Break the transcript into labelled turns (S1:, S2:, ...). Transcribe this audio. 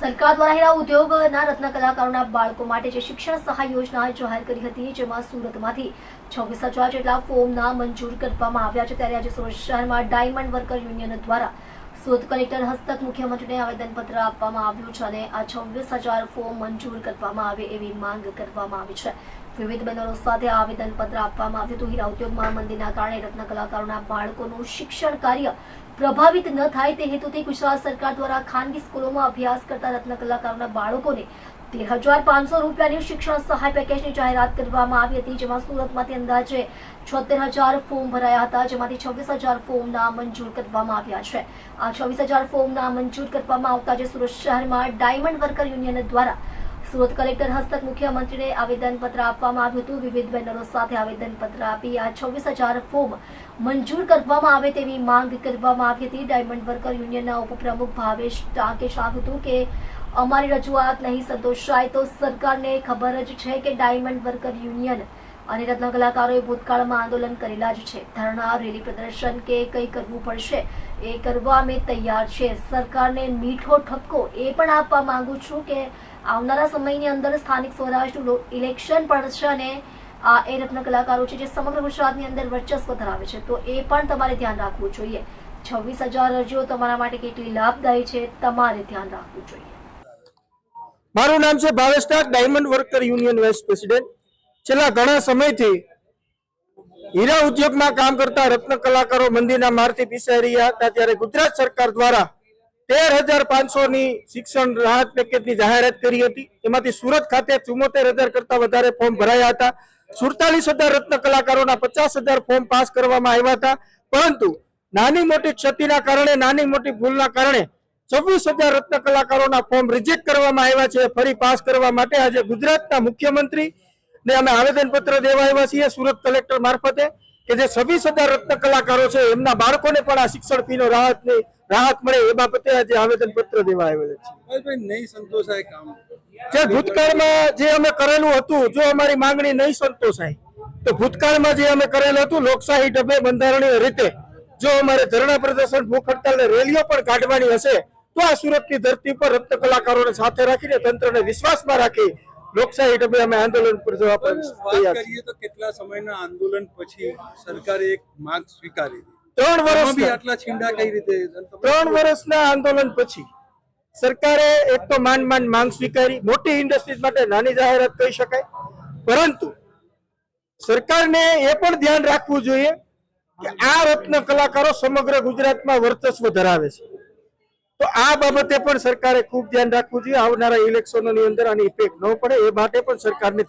S1: સરકાર દ્વારા હીરા ઉદ્યોગના રત્ન કલાકારોના બાળકો માટે જે શિક્ષણ સહાય યોજના જાહેર કરી હતી, જેમાં સુરતમાંથી છવ્વીસ હજાર જેટલા ફોર્મના મંજૂર કરવામાં આવ્યા છે. ત્યારે આજે સુરત શહેરમાં ડાયમંડ વર્કર યુનિયન દ્વારા સુરત કલેક્ટર હસ્તક મુખ્યમંત્રીને આવેદનપત્ર આપવામાં આવ્યું છે અને આ છવ્વીસ હજાર ફોર્મ મંજૂર કરવામાં આવે એવી માંગ કરવામાં આવી છે. વિવિધ બેનરો સાથે આવેદનપત્ર આપવામાં આવ્યું હતું. હીરા ઉદ્યોગ મહામંદિરના કારણે રત્ન કલાકારોના બાળકોનું શિક્ષણ કાર્ય પ્રભાવિત ન થાય તે હેતુથી ગુજરાત સરકાર દ્વારા ખાનગી સ્કૂલોમાં અભ્યાસ કરતા રત્ન કલાકારોના બાળકોને તેર હજાર પાંચસો રૂપિયાની શિક્ષણ સહાય પેકેજની જાહેરાત કરવામાં આવી હતી, જેમાં સુરતમાંથી અંદાજે છોતેર હજાર ફોર્મ ભરાયા હતા, જેમાંથી છવ્વીસ હજાર ફોર્મ મંજૂર કરવામાં આવ્યા છે. આ છવ્વીસ હજાર ફોર્મ મંજૂર કરવામાં આવતા જે સુરત શહેરમાં ડાયમંડ વર્કર યુનિયન દ્વારા સુરત કલેક્ટર હસ્તક મુખ્યમંત્રીને આવેદનપત્ર આપવામાં આવ્યું હતું. વિવિધ બેનરો સાથે આવેદનપત્ર આપી આ છવ્વીસ હજાર ફોર્મ મંજૂર કરવામાં આવે તેવી માંગ કરવામાં આવી હતી. ડાયમંડ વર્કર યુનિયનના ઉપપ્રમુખ ભાવેશ ટાંકે જણાવ્યું હતું કે અમારી રજૂઆત નહીં સંતોષાય તો સરકારને ખબર જ છે કે ડાયમંડ વર્કર યુનિયન અને રત્ન કલાકારોએ ભૂતકાળમાં આંદોલન કરેલા જ છે. ધરણા, રેલી પ્રદર્શન કે કંઈ કરવું પડશે, એ કરવા અમે તૈયાર છે. સરકારને મીઠો ઠપકો એ પણ આપવા માંગુ છું કે આવનારા સમયની અંદર સ્થાનિક સ્વરાજનું ઇલેક્શન ઇલેક્શન છે અને આ એ રત્ન કલાકારો છે જે સમગ્ર ગુજરાતની અંદર વર્ચસ્વ ધરાવે છે. તો એ પણ તમારે ધ્યાન રાખવું જોઈએ. છવ્વીસ હજાર અરજીઓ તમારા માટે કેટલી લાભદાયી છે, તમારે ધ્યાન રાખવું જોઈએ.
S2: મારું નામ છે Bhavesh diamond worker union vice president. છેલ્લા ઘણા સમયથી હીરા ઉદ્યોગમાં કામ કરતા રત્ન કલાકારો મંદિરના મારથી પીસાઈ રહ્યા હતા, ત્યારે ગુજરાત સરકાર દ્વારા તેર હજાર પાંચસોની શિક્ષણ રાહત પેકેજની જાહેરાત કરી હતી. એમાંથી સુરત ખાતે ચુમ્મોતેર હજાર કરતા વધારે ફોર્મ ભરાયા હતા. સુડતાલીસ હજાર રત્ન કલાકારોના પચાસ હજાર ફોર્મ પાસ કરવામાં આવ્યા હતા. પરંતુ નાની મોટી ક્ષતિના કારણે, નાની મોટી ભૂલના કારણે છવ્વીસ હજાર રત્ન કલાકારોના ફોર્મ રિજેક્ટ કરવામાં આવ્યા છે. ફરી પાસ કરવા માટે આજે ગુજરાતના મુખ્યમંત્રી ને અમે આવેદનપત્ર દેવા આવ્યા છીએ સુરત કલેક્ટર મારફતે કે જે છવ્વીસ હજાર રત્ન કલાકારો છે એમના બાળકોને પણ આ શિક્ષણ ફીનો રાહત રાહત મળે એ બાબતે આજે આવેદનપત્ર દેવા આવેલા છે
S3: નહીં સંતોષાય કામ?
S2: જે ભૂતકાળમાં જે અમે કરેલું હતું જો અમારી માંગણી નહીં સંતોષાય તો ભૂતકાળમાં જે અમે કરેલું હતું લોકશાહી ઢબે બંધારણીય રીતે જો અમારે ધરણા પ્રદર્શન ભૂખ હડતાલ રેલીઓ પણ કાઢવાની હશે તો આ સુરતની ધરતી પર રત્ન કલાકારોને સાથે રાખીને તંત્રને વિશ્વાસમાં રાખી લોકશાહી ઢબે અમે આંદોલન પર જવા પર તૈયાર
S3: કરીએ તો કેટલા સમયના આંદોલન પછી સરકારે એક માંગ સ્વીકારી
S2: ત્રણ વર્ષ
S3: આટલા છીંડા કઈ રીતે?
S2: ત્રણ વર્ષના આંદોલન પછી સરકારે એક તો માંડ માંડ માંગ સ્વીકારી. મોટી ઇન્ડસ્ટ્રીઝ માટે નાની જાહેરાત કહી શકાય. પરંતુ સરકારને એ પણ ધ્યાન રાખવું જોઈએ કે આ રત્ન કલાકારો સમગ્ર ગુજરાતમાં વર્ચસ્વ ધરાવે છે. તો આ બાબતે પણ સરકારે ખૂબ ધ્યાન રાખવું જોઈએ. આવનારા ઇલેક્શનોની અંદર આની ઇફેક્ટ ન પડે. એ માટે પણ સરકારને